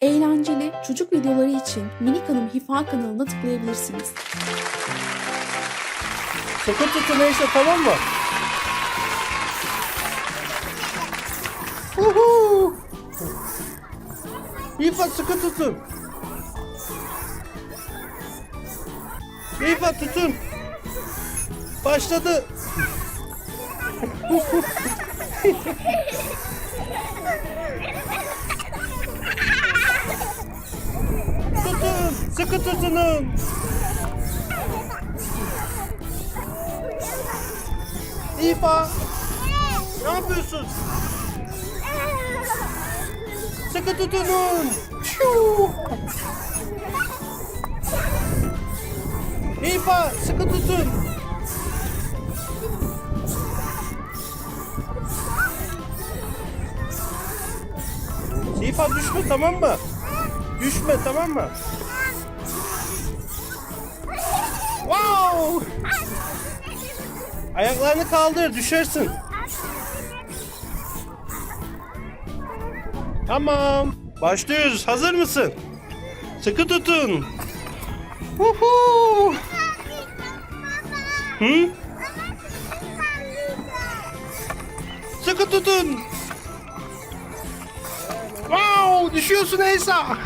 Eğlenceli çocuk videoları için Minik Hanım Hifa kanalına tıklayabilirsiniz. Sıkı tutun neyse tamam mı? Uhu. İfa sıkı tutun. İfa tutun. Başladı. Sıkı tutunun. İfa. Ne yapıyorsun? Sıkı tutunun. İfa sıkı tutun. İfa düşme tamam mı? Düşme tamam mı? Ayaklarını kaldır düşersin. Tamam. Başlıyoruz. Hazır mısın? Sıkı tutun. Huhu. Hı? Sıkı tutun. Wow, düşüyorsun Eysa.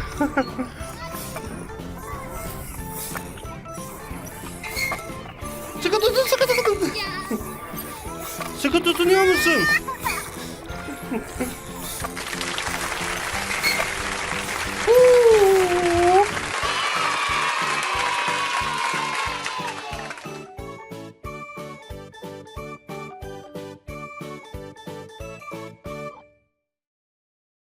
sıkı tutun, sıkı tutun. フフフフ。